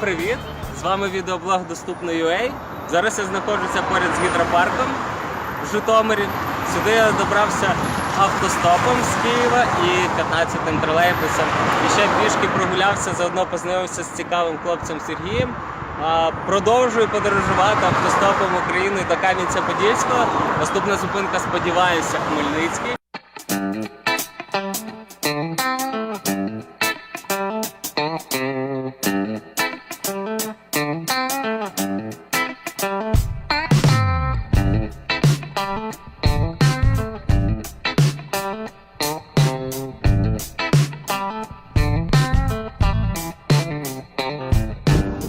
привіт! З вами відеоблог Доступно.ua. Зараз я знаходжуся поряд з гідропарком в Житомирі. Сюди я добрався автостопом з Києва і 15-м тролейбусом. І ще пішки прогулявся, заодно познайомився з цікавим хлопцем Сергієм. Продовжую подорожувати автостопом Україною до Кам'янця-Подільського. Наступна зупинка, сподіваюся, Хмельницький.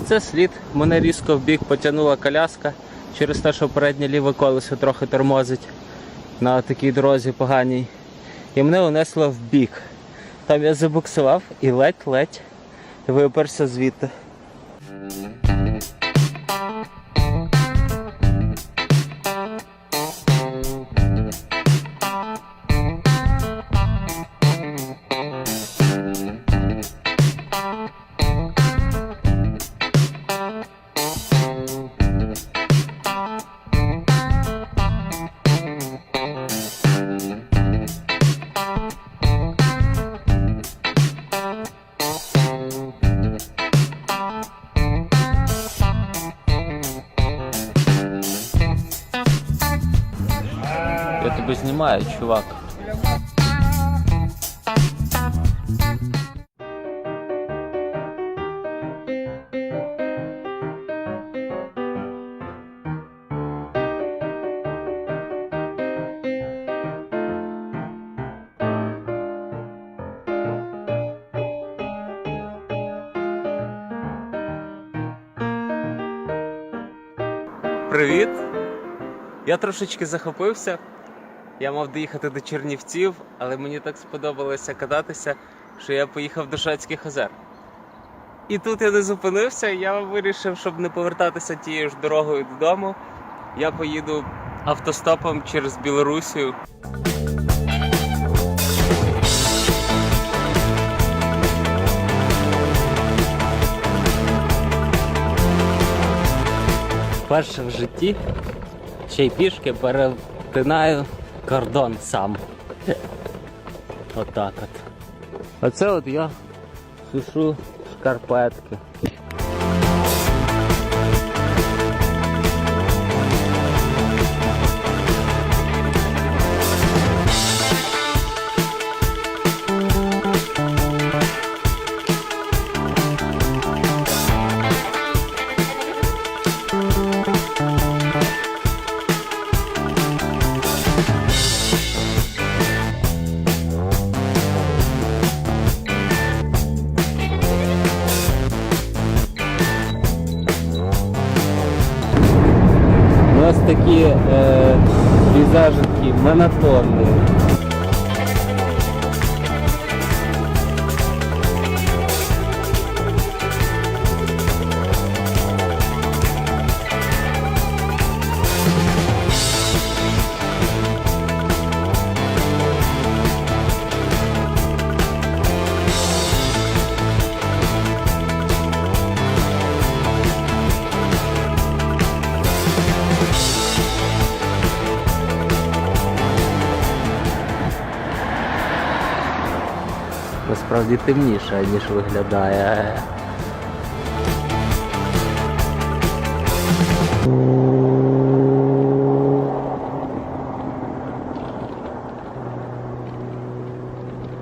Це слід. Мене різко в бік потягнула коляска через те, що переднє ліве колесо трохи тормозить на такій дорозі поганій. І мене унесло в бік. Там я забуксував і ледь-ледь виперся звідти. Тебе знімаю, чувак. Привіт! Я трошечки захопився. Я мав доїхати до Чернівців, але мені так сподобалося кататися, що я поїхав до Шацьких озер. І тут я не зупинився, я вирішив, щоб не повертатися тією ж дорогою додому. Я поїду автостопом через Білорусію. Перше в житті ще й пішки перетинаю кордон сам. Отак от. Оце от я сушу шкарпетки. Такі е, пейзажі такі монотонні. Насправді темніше, ніж виглядає.